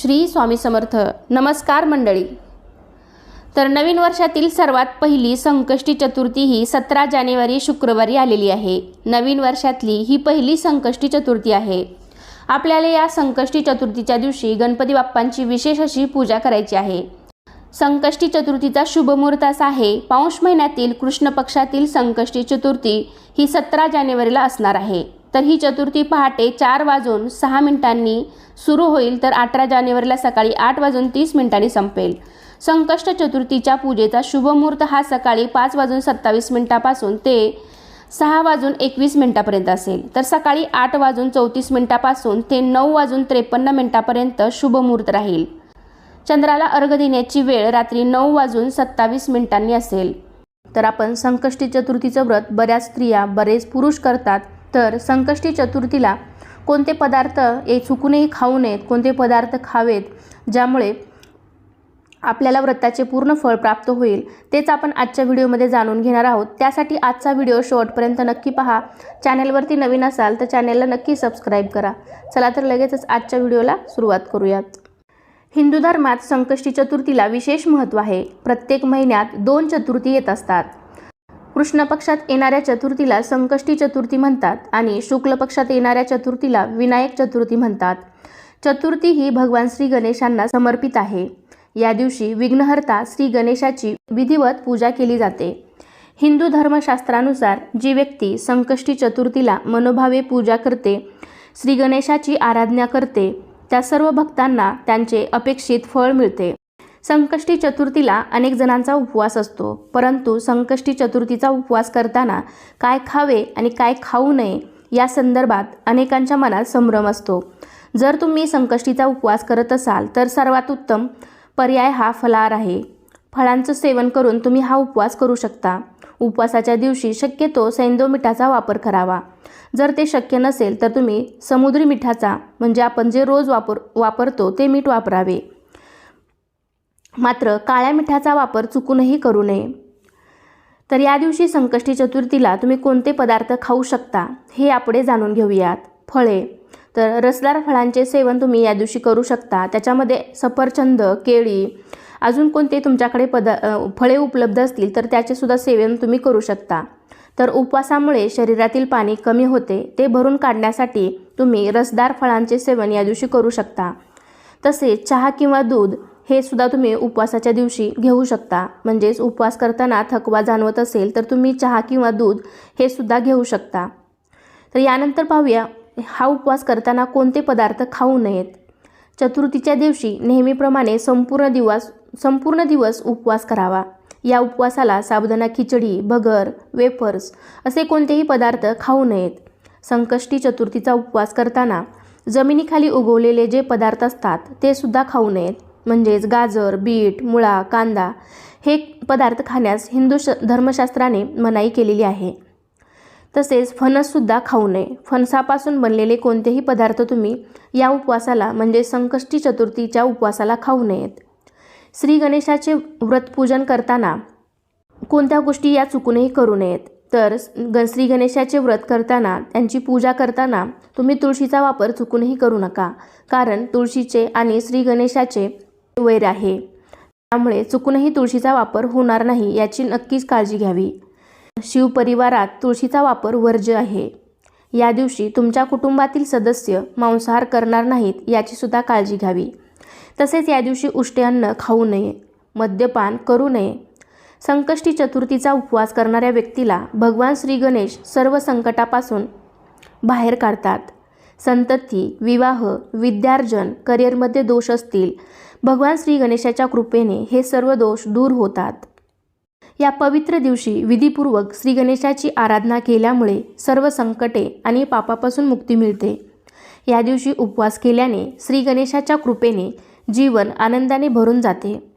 श्री स्वामी समर्थ. नमस्कार मंडळी. तर नवीन वर्षातील सर्वात पहिली संकष्टी चतुर्थी ही सतरा जानेवारी शुक्रवारी आलेली आहे. नवीन वर्षातली ही पहिली संकष्टी चतुर्थी आहे. आपल्याला या संकष्टी चतुर्थीच्या दिवशी गणपती बाप्पांची विशेष अशी पूजा करायची आहे. संकष्टी चतुर्थीचा शुभमुहूर्त असा आहे पाऊश महिन्यातील कृष्ण पक्षातील संकष्टी चतुर्थी ही सतरा जानेवारीला असणार आहे. तर ही चतुर्थी पहाटे चार वाजून सहा मिनिटांनी सुरू होईल. तर अठरा जानेवारीला सकाळी आठ वाजून तीस मिनिटांनी संपेल. संकष्ट चतुर्थीच्या पूजेचा शुभ मुहूर्त हा सकाळी पाच वाजून सत्तावीस मिनिटापासून ते सहा वाजून एकवीस मिनिटापर्यंत असेल. तर सकाळी आठ वाजून चौतीस मिनिटापासून ते नऊ वाजून त्रेपन्न मिनिटापर्यंत शुभमुहूर्त राहील. चंद्राला अर्घ देण्याची वेळ रात्री नऊ वाजून सत्तावीस मिनिटांनी असेल. तर आपण संकष्टी चतुर्थीचं व्रत बऱ्याच स्त्रिया बरेच पुरुष करतात. तर संकष्टी चतुर्थीला कोणते पदार्थ हे चुकूनही खाऊ नयेत कोणते पदार्थ खावेत ज्यामुळे आपल्याला व्रताचे पूर्ण फळ प्राप्त होईल तेच आपण आजच्या व्हिडिओमध्ये जाणून घेणार आहोत. त्यासाठी आजचा व्हिडिओ शेवटपर्यंत नक्की पहा. चॅनेलवरती नवीन असाल तर चॅनेलला नक्की सबस्क्राईब करा. चला तर लगेचच आजच्या व्हिडिओला सुरुवात करूयात. हिंदू धर्मात संकष्टी चतुर्थीला विशेष महत्त्व आहे. प्रत्येक महिन्यात दोन चतुर्थी येत असतात. कृष्ण पक्षात येणाऱ्या चतुर्थीला संकष्टी चतुर्थी म्हणतात आणि शुक्ल पक्षात येणाऱ्या चतुर्थीला विनायक चतुर्थी म्हणतात. चतुर्थी ही भगवान श्री गणेशांना समर्पित आहे. या दिवशी विघ्नहर्ता श्री गणेशाची विधिवत पूजा केली जाते. हिंदू धर्मशास्त्रानुसार जी व्यक्ती संकष्टी चतुर्थीला मनोभावे पूजा करते श्री गणेशाची आराधना करते त्या सर्व भक्तांना त्यांचे अपेक्षित फळ मिळते. संकष्टी चतुर्थीला अनेक जणांचा उपवास असतो. परंतु संकष्टी चतुर्थीचा उपवास करताना काय खावे आणि काय खाऊ नये या संदर्भात अनेकांच्या मनात संभ्रम असतो. जर तुम्ही संकष्टीचा उपवास करत असाल तर सर्वात उत्तम पर्याय हा फलाहार आहे. फळांचं सेवन करून तुम्ही हा उपवास करू शकता. उपवासाच्या दिवशी शक्यतो सैंदो मिठाचा वापर करावा. जर ते शक्य नसेल तर तुम्ही समुद्री मिठाचा म्हणजे आपण जे रोज वापर वापरतो ते मीठ वापरावे. मात्र काळ्या मिठाचा वापर चुकूनही करू नये. तर या दिवशी संकष्टी चतुर्थीला तुम्ही कोणते पदार्थ खाऊ शकता हे यापुढे जाणून घेऊयात. फळे. तर रसदार फळांचे सेवन तुम्ही या दिवशी करू शकता. त्याच्यामध्ये सफरचंद केळी अजून कोणते तुमच्याकडे पदा फळे उपलब्ध असतील तर त्याचेसुद्धा सेवन तुम्ही करू शकता. तर उपवासामुळे शरीरातील पाणी कमी होते. ते भरून काढण्यासाठी तुम्ही रसदार फळांचे सेवन या दिवशी करू शकता. तसेच चहा किंवा दूध हे सुद्धा तुम्ही उपवासाच्या दिवशी घेऊ शकता. म्हणजेच उपवास करताना थकवा जाणवत असेल तर तुम्ही चहा किंवा दूध हे सुद्धा घेऊ शकता. तर यानंतर पाहूया हा उपवास करताना कोणते पदार्थ खाऊ नयेत? चतुर्थीच्या दिवशी नेहमीप्रमाणे संपूर्ण दिवस संपूर्ण दिवस उपवास करावा. या उपवासाला साबुदाणा खिचडी भगर वेफर्स असे कोणतेही पदार्थ खाऊ नयेत. संकष्टी चतुर्थीचा उपवास करताना जमिनीखाली उगवलेले जे पदार्थ असतात ते सुद्धा खाऊ नयेत. म्हणजेच गाजर बीट मुळा कांदा हे पदार्थ खाण्यास हिंदू श धर्मशास्त्राने मनाई केलेली आहे. तसेच फणससुद्धा खाऊ नये. फणसापासून बनलेले कोणतेही पदार्थ तुम्ही या उपवासाला म्हणजे संकष्टी चतुर्थीच्या उपवासाला खाऊ नयेत. श्री गणेशाचे व्रतपूजन करताना कोणत्या गोष्टी या चुकूनही करू नयेत. तर ग श्री गणेशाचे व्रत करताना त्यांची पूजा करताना तुम्ही तुळशीचा वापर चुकूनही करू नका. कारण तुळशीचे आणि श्री गणेशाचे वैर आहे. त्यामुळे चुकूनही तुळशीचा वापर होणार नाही याची नक्कीच काळजी घ्यावी. शिवपरिवारात तुळशीचा वापर वर्ज्य आहे. या दिवशी तुमच्या कुटुंबातील सदस्य मांसाहार करणार नाहीत याचीसुद्धा काळजी घ्यावी. तसेच या दिवशी उष्टे अन्न खाऊ नये मद्यपान करू नये. संकष्टी चतुर्थीचा उपवास करणाऱ्या व्यक्तीला भगवान श्री गणेश सर्व संकटापासून बाहेर काढतात. संतती विवाह विद्यार्जन करिअरमध्ये दोष असतील भगवान श्री गणेशाच्या कृपेने हे सर्व दोष दूर होतात. या पवित्र दिवशी विधीपूर्वक श्री गणेशाची आराधना केल्यामुळे सर्व संकटे आणि पापापासून मुक्ती मिळते. या दिवशी उपवास केल्याने श्री गणेशाच्या कृपेने जीवन आनंदाने भरून जाते.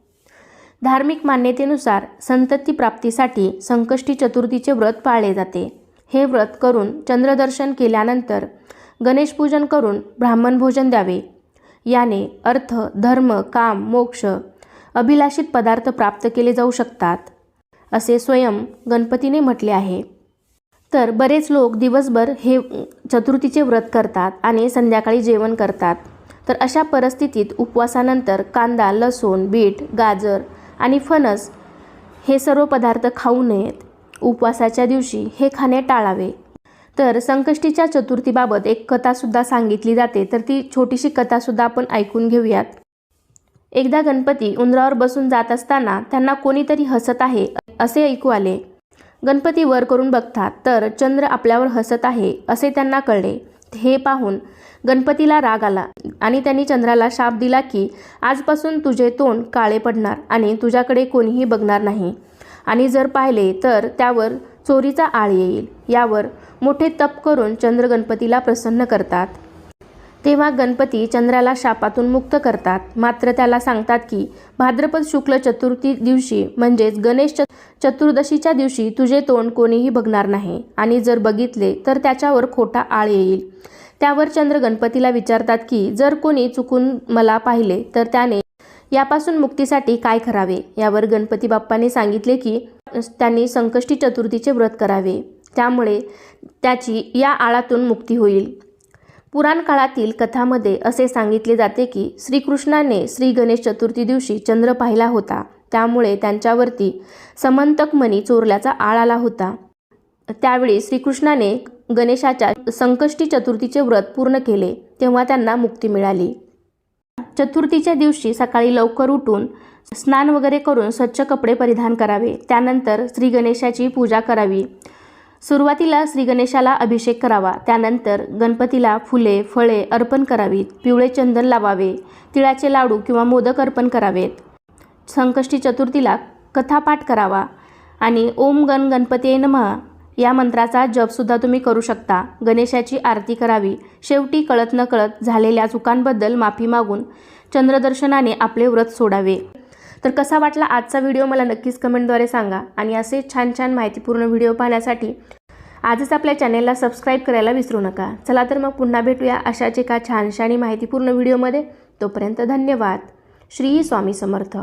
धार्मिक मान्यतेनुसार संतती प्राप्तीसाठी संकष्टी चतुर्थीचे व्रत पाळले जाते. हे व्रत करून चंद्रदर्शन केल्यानंतर गणेशपूजन करून ब्राह्मण भोजन द्यावे. याने अर्थ धर्म काम मोक्ष अभिलाषित पदार्थ प्राप्त केले जाऊ शकतात असे स्वयं गणपतीने म्हटले आहे. तर बरेच लोक दिवसभर हे चतुर्थीचे व्रत करतात आणि संध्याकाळी जेवण करतात. तर अशा परिस्थितीत उपवासानंतर कांदा लसूण बीट गाजर आणि फणस हे सर्व पदार्थ खाऊ नयेत. उपवासाच्या दिवशी हे खाणे टाळावे. तर संकष्टीच्या चतुर्थीबाबत एक कथासुद्धा सांगितली जाते तर ती छोटीशी कथासुद्धा आपण ऐकून घेऊयात. एकदा गणपती उंदरावर बसून जात असताना त्यांना कोणीतरी हसत आहे असे ऐकू आले. गणपती वर करून बघतात तर चंद्र आपल्यावर हसत आहे असे त्यांना कळले. हे पाहून गणपतीला राग आला आणि त्यांनी चंद्राला शाप दिला की आजपासून तुझे तोंड काळे पडणार आणि तुझ्याकडे कोणीही बघणार नाही. आणि जर पाहिले तर त्यावर चोरीचा आळ येईल यावर मोठे तप करून चंद्र गणपतीला प्रसन्न करतात. तेव्हा गणपती चंद्राला शापातून मुक्त करतात. मात्र त्याला सांगतात की भाद्रपद शुक्ल चतुर्थी दिवशी म्हणजेच गणेश च चतुर्दशीच्या दिवशी तुझे तोंड कोणीही बघणार नाही. आणि जर बघितले तर त्याच्यावर खोटा आळ येईल. त्यावर चंद्र गणपतीला विचारतात की जर कोणी चुकून मला पाहिले तर त्याने यापासून मुक्तीसाठी काय करावे? यावर गणपती बाप्पाने सांगितले की त्यांनी संकष्टी चतुर्थीचे व्रत करावे. त्यामुळे त्याची या आळातून मुक्ती होईल. पुराण काळातील कथामध्ये असे सांगितले जाते की श्रीकृष्णाने श्री गणेश चतुर्थी दिवशी चंद्र पाहिला होता. त्यामुळे त्यांच्यावरती समंतक मणी चोरल्याचा आळ आला होता. त्यावेळी श्रीकृष्णाने गणेशाच्या संकष्टी चतुर्थीचे व्रत पूर्ण केले. तेव्हा त्यांना मुक्ती मिळाली. चतुर्थीच्या दिवशी सकाळी लवकर उठून स्नान वगैरे करून स्वच्छ कपडे परिधान करावे. त्यानंतर श्री गणेशाची पूजा करावी. सुरुवातीला श्री गणेशाला अभिषेक करावा. त्यानंतर गणपतीला फुले फळे अर्पण करावीत. पिवळे चंदन लावावे. तिळाचे लाडू किंवा मोदक अर्पण करावेत. संकष्टी चतुर्थीला कथापाठ करावा. आणि ओम गण गणपती नमः. या मंत्राचा जपसुद्धा तुम्ही करू शकता. गणेशाची आरती करावी. शेवटी कळत न कळत झालेल्या चुकांबद्दल माफी मागून चंद्रदर्शनाने आपले व्रत सोडावे. तर कसा वाटला आजचा व्हिडिओ मला नक्कीच कमेंटद्वारे सांगा. आणि असे छान छान माहितीपूर्ण व्हिडिओ पाहण्यासाठी आजच आपल्या चॅनेलला सबस्क्राईब करायला विसरू नका. चला तर मग पुन्हा भेटूया अशाच एका छानशा आणि माहितीपूर्ण व्हिडिओमध्ये. तोपर्यंत धन्यवाद. श्री स्वामी समर्थ.